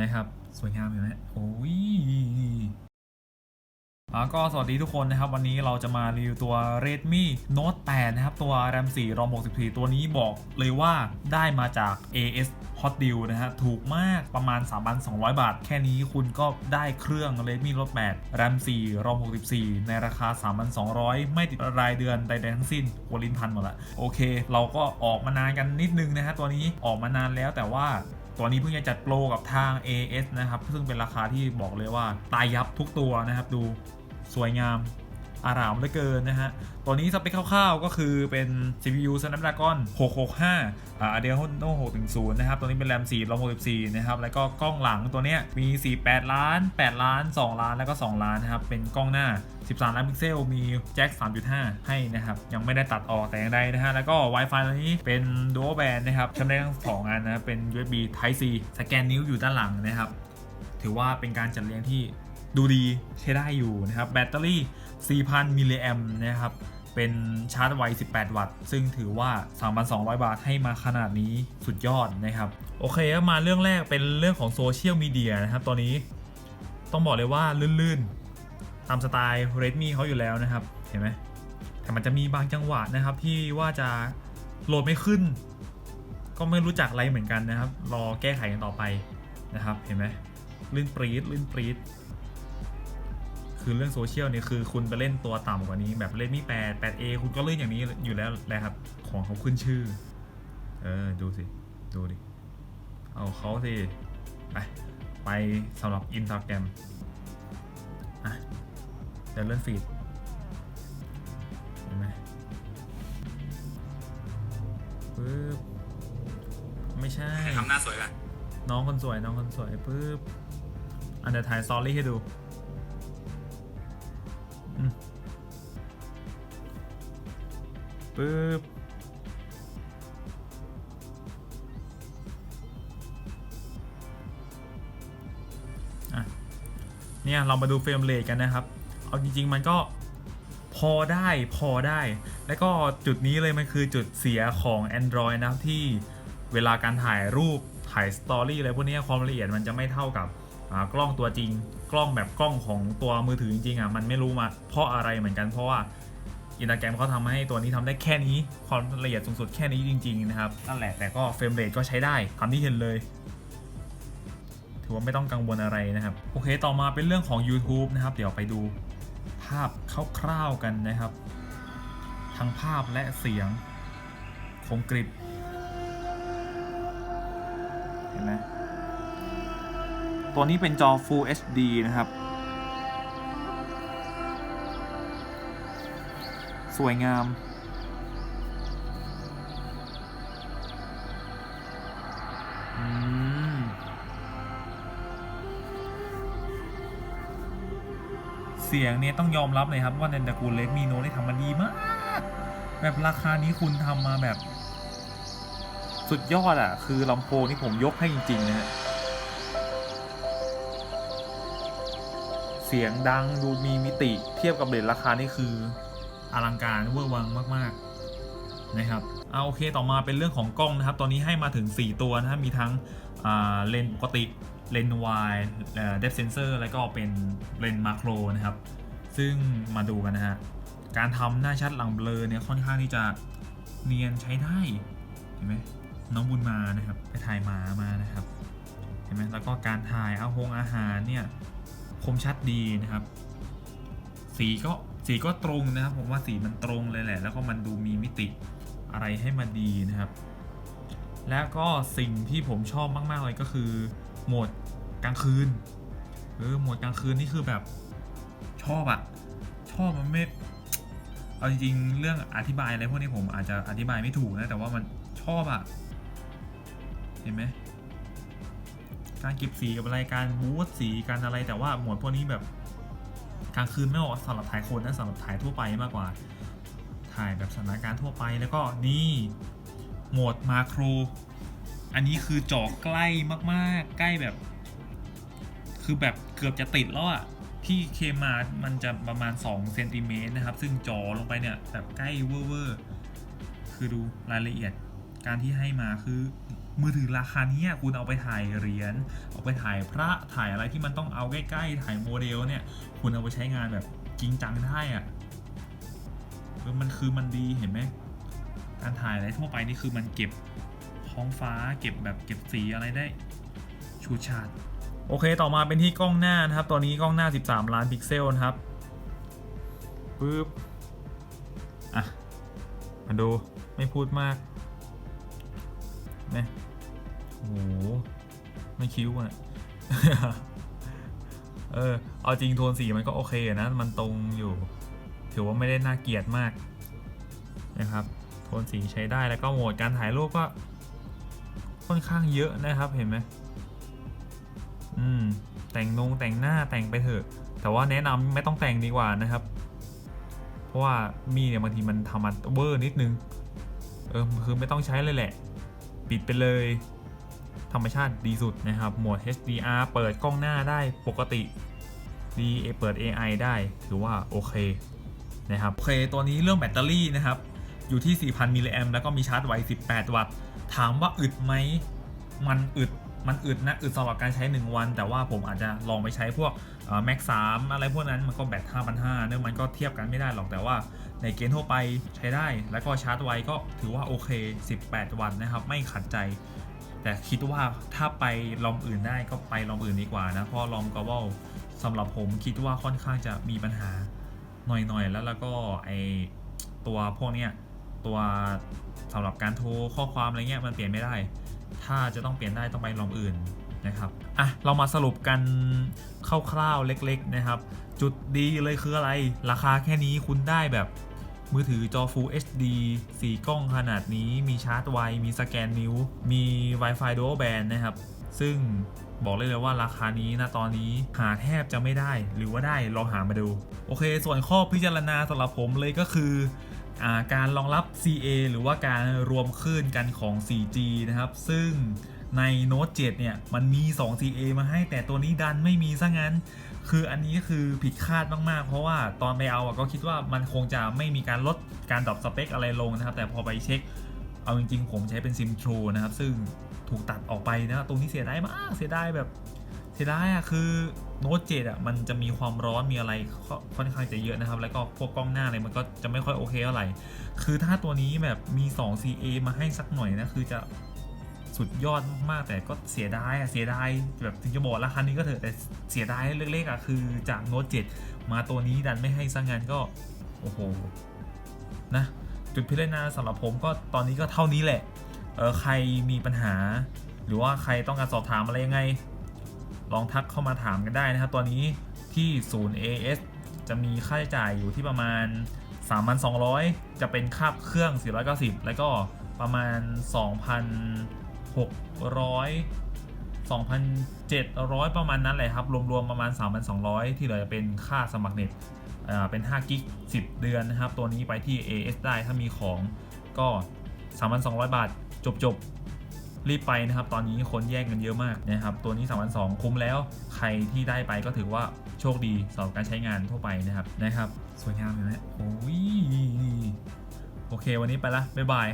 นะครับ สวยงามเห็นไหมโอ้ยอ่าก็สวัสดีทุกคนนะครับ วันนี้เราจะมารีวิวตัว Redmi Note 8 นะครับ ตัว RAM 4 ROM 64 ตัวนี้บอกเลยว่าได้มาจาก AS Hot Deal นะฮะถูกมากประมาณ 3,200 บาท แค่นี้คุณก็ได้เครื่อง Redmi Note 8 RAM 4 ROM 64 ในราคา 3,200 ไม่ติดรายเดือนใดๆทั้งสิ้นหัวลิ้นพันหมดละโอเค เราก็ออกมานานกันนิดนึงนะฮะตัวนี้ออกมานานแล้วแต่ว่า ตัวนี้เพิ่งจะจัดโปรกับทาง AS นะครับ ซึ่งเป็นราคาที่บอกเลยว่าตายยับทุกตัวนะครับ ดูสวยงาม อารามเหลือเกินนะฮะ ตัวนี้สเปคคร่าวๆก็คือเป็น CPU Snapdragon 665อ่า Adreno 610 นะครับ ตัวนี้เป็น RAM 4 ROM 64 นะครับ แล้วก็กล้องหลังตัวเนี้ยมี 48 ล้าน 8 ล้าน 2 ล้าน แล้วก็ 2 ล้านนะครับ เป็นกล้องหน้า 13 ล้านพิกเซล มีแจ็ค 3.5 ให้นะครับ ยังไม่ได้ตัดออกแต่อย่างใดนะฮะ แล้วก็ Wi-Fi ตัวนี้เป็น Dual Band นะครับใช้ได้ทั้งสองอันนะครับ เป็น USB Type C สแกนนิ้วอยู่ด้านหลังนะครับ ถือว่าเป็นการจัดเรียงที่ดูดีใช้ได้อยู่นะครับ แบตเตอรี่ 4,000 มิลลิแอมนะครับ เป็นชาร์จไว 18 วัตต์ ซึ่งถือว่า 3,200 บาทให้มาขนาดนี้สุดยอดนะครับ โอเคมาเรื่องแรกเป็นเรื่องของโซเชียลมีเดียนะครับ ตอนนี้ต้องบอกเลยว่าลื่นๆ ตามสไตล์ Redmi เขาอยู่แล้วนะครับ เห็นไหม แต่มันจะมีบางจังหวะนะครับที่ว่าจะโหลดไม่ขึ้น ก็ไม่รู้จักอะไรเหมือนกันนะครับ รอแก้ไขกันต่อไปนะครับ เห็นไหมลื่นปรี๊ดลื่นปรี๊ด คือเรื่องโซเชียลเนี่ยคือคุณไปเล่นตัวต่ำกว่านี้ แบบเล่นมี8 8A คุณก็เล่นอย่างนี้อยู่แล้วแหละครับ ของเขาขึ้นชื่อ เออ ดูสิ ดูดิ เอาเขาสิไปไปสำหรับอินสตาแกรมอะเดี๋ยวเลื่อนฟีดเห็นไหมปึ๊บไม่ใช่ ทำหน้าสวยกันน้องคนสวยน้องคนสวยปึ๊บอันเดี๋ยวถ่ายสตอรี่ให้ดู ปึ๊บเนี่ยเรามาดูเฟรมเรทกันนะครับ เอาจริง ๆ มันก็พอได้พอได้ แล้วก็จุดนี้เลยมันคือจุดเสียของ Android นะครับที่เวลาการถ่ายรูปถ่ายสตอรี่อะไรพวกนี้ความละเอียดมันจะไม่เท่ากับกล้องตัวจริง กล้องแบบกล้องของตัวมือถือจริงๆอะมันไม่รู้มาเพราะอะไรเหมือนกันเพราะว่า อินสตาแกรมเขาทำให้ตัวนี้ทำได้แค่นี้ ความละเอียดสูงสุดแค่นี้จริง ๆ นะครับ นั่นแหละแต่ก็เฟรมเรทก็ใช้ได้ทำที่เห็นเลย ถือว่าไม่ต้องกังวลอะไรนะครับ โอเค ต่อมาเป็นเรื่องของ YouTube นะครับ เดี๋ยวไปดูภาพคร่าวๆกันนะครับ ทั้งภาพและเสียงคมกริบเห็นไหมตัวนี้เป็นจอ Full HD นะครับ สวยงาม เสียงเนี่ยต้องยอมรับเลยครับว่าในตระกูลเลดมีโนได้ทำมาดีมาก แบบราคานี้คุณทำมาแบบ สุดยอดอะ่ะ คือลำโพงนี่ผมยกให้จริง ๆ นะฮะเสียงดังดูมีมิติเทียบกับเรทราคานี่คือ อลังการเวอร์วังมากๆนะครับเอาโอเคต่อมาเป็นเรื่องของกล้องนะครับ ตอนนี้ให้มาถึง 4 ตัวนะครับมีทั้งเลนปกติเลนวายเอ่อ depth sensor แล้วก็เป็นเลนมาโครนะครับ ซึ่งมาดูกันนะฮะ การทำหน้าชัดหลังเบลอเนี่ยค่อนข้างที่จะเนียนใช้ได้ เห็นไหมน้องบุญมานะครับ ไปถ่ายหมามานะครับ เห็นไหมแล้วก็การถ่ายเอาหงอาหารเนี่ยคมชัดดีนะครับ สีก็ สีก็ตรงนะครับ ผมว่าสีมันตรงเลยแหละ แล้วก็มันดูมีมิติอะไรให้มันดีนะครับ แล้วก็สิ่งที่ผมชอบมากๆเลยก็คือโหมดกลางคืนเออโหมดกลางคืนนี่คือแบบชอบอะชอบมันไม่เอาจริงๆเรื่องอธิบายอะไรพวกนี้ผมอาจจะอธิบายไม่ถูกนะแต่ว่ามันชอบอะเห็นไหมการเก็บสีกับอะไรการบูสสีการอะไรแต่ว่าหมดพวกนี้แบบ กลางคืนไม่เหมาะสำหรับถ่ายคนนะสำหรับถ่ายทั่วไปมากกว่า ถ่ายแบบสถานการณ์ทั่วไปแล้วก็นี่โหมดมาโคร อันนี้คือจอใกล้มากๆ ใกล้แบบ คือแบบเกือบจะติดแล้วอะที่เคมามันจะประมาณ2เซนติเมตรนะครับ ซึ่งจอลงไปเนี่ยแบบใกล้เวอร์คือดูรายละเอียด การที่ให้มาคือ มือถือราคานี้คุณเอาไปถ่ายเหรียญเอาไปถ่ายพระถ่ายอะไรที่มันต้องเอาใกล้ๆถ่ายโมเดลเนี่ย คุณเอาไปใช้งานแบบจริงจังได้อะมันคือมันดีเห็นไหมการถ่ายอะไรทั่วไปนี่คือมันเก็บท้องฟ้าเก็บแบบเก็บสีอะไรได้ชูชาดโอเคต่อมาเป็นที่กล้องหน้านะครับ ตัวนี้กล้องหน้า 13 ล้านพิกเซลนะครับปึ๊บอะมาดูไม่พูดมากนะ ไม่คิ้วอะเออ เอาจริงโทนสีมันก็โอเคนะ มันตรงอยู่ ถือว่าไม่ได้น่าเกลียดมากนะครับ โทนสีใช้ได้แล้วก็โหมดการถ่ายรูปก็ ค่อนข้างเยอะนะครับเห็นไหมอืม แต่งนงแต่งหน้าแต่งไปเถอะ แต่ว่าแนะนำไม่ต้องแต่งดีกว่านะครับ เพราะว่ามีเนี่ยบางทีมันทำมันเวอร์นิดนึง เออคือไม่ต้องใช้เลยแหละ ปิดไปเลย ธรรมชาติดีสุดนะครับ โหมด HDR เปิดกล้องหน้าได้ปกติดีเปิด AI ได้ถือว่าโอเคนะครับโอเค ตัวนี้เรื่องแบตเตอรี่นะครับ อยู่ที่ 4,000 มิลลิแอมแล้วก็มีชาร์จไว 18 วัตต์ ถามว่าอึดไหม มันอึด มันอึดนะ อึดสำหรับการใช้ 1 วัน แต่ว่าผมอาจจะลองไปใช้พวกแม็กสามอะไรพวกนั้นมันก็แบต5,500เนี่ยมันก็เทียบกันไม่ได้หรอก แต่ว่าในเกณฑ์ทั่วไปใช้ได้ แล้วก็ชาร์จไวก็ถือว่าโอเค 18 วันนะครับ ไม่ขัดใจ แต่คิดว่าถ้าไปลอมอื่นได้ก็ไปลอมอื่นดีกว่านะ เพราะลอมก o ว a l สำหรับผมคิดว่าค่อนข้างจะมีปัญหาหน่อยๆ แล้วแล้วก็ไอตัวพวกเนี้ยตัวสำหรับการโทรข้อความอะไรเงี้ยมันเปลี่ยนไม่ได้ ถ้าจะต้องเปลี่ยนได้ต้องไปลอมอื่นนะครับอะเรามาสรุปกันคร่าวๆเล็ก ๆ นะครับ จุดดีเลยคืออะไร ราคาแค่นี้คุณได้แบบ มือถือจอ Full HD 4 กล้องขนาดนี้ มีชาร์จไว มีสแกนนิ้ว มี Wi-Fi Dual Band นะครับ ซึ่งบอกเลยเลยว่าราคานี้นะตอนนี้หาแทบจะไม่ได้ หรือว่าได้ลองหามาดู โอเค ส่วนข้อพิจารณาสำหรับผมเลยก็คือการรองรับ CA หรือว่าการรวมคลื่นกันของ 4G นะครับ ซึ่งใน Note 7 เนี่ย มันมี 2 CA มาให้แต่ตัวนี้ดันไม่มีซะงั้น คืออันนี้ก็คือผิดคาดมากๆ เพราะว่าตอนไปเอาอะก็คิดว่ามันคงจะไม่มีการลดการดรอปสเปคอะไรลงนะครับ แต่พอไปเช็ค เอาจริงๆ ผมใช้เป็นซิมทรูนะครับ ซึ่งถูกตัดออกไปนะตรงนี้เสียดายมาก เสียดายแบบ เสียดายอะคือโน้ตเจ็ดอะมันจะมีความร้อนมีอะไรค่อนข้างจะเยอะนะครับ แล้วก็พวกกล้องหน้าอะไรมันก็จะไม่ค่อยโอเคเท่าไหร่ คือถ้าตัวนี้แบบมี 2 CA มาให้สักหน่อยนะคือจะ สุดยอดมากๆ แต่ก็เสียดายอะเสียดายแบบถึงจะบอกราคานี้ก็เถอะแต่เสียดายเล็กๆอะคือจากโน้ตเจ็ดมาตัวนี้ดันไม่ให้สักงานก็ โอ้โห นะ จุดพิจารณาสำหรับผมก็ตอนนี้ก็เท่านี้แหละ เออใครมีปัญหา หรือว่าใครต้องการสอบถามอะไรยังไง ลองทักเข้ามาถามกันได้นะครับตอนนี้ที่ศูนย์ AS จะมีค่าใช้จ่ายอยู่ที่ประมาณ 3,200 จะเป็นค่าเครื่อง 490 แล้วก็ประมาณ 2,600 2,700 ประมาณนั้นเลยครับ รวมๆ ประมาณ 3,200 ที่เหลือจะเป็นค่าสมัครเน็ตเป็น5กิก10 เดือนนะครับ ตัวนี้ไปที่ AS ได้ถ้ามีของก็ 3,200 บาท จบๆรีบไปนะครับ ตอนนี้คนแย่งกันเยอะมากนะครับ ตัวนี้ 3,200 คุ้มแล้ว ใครที่ได้ไปก็ถือว่าโชคดีสำหรับการใช้งานทั่วไปนะครับนะครับสวยงามเห็นไหมโอ้ยโอเค วันนี้ไปละบ๊ายบาย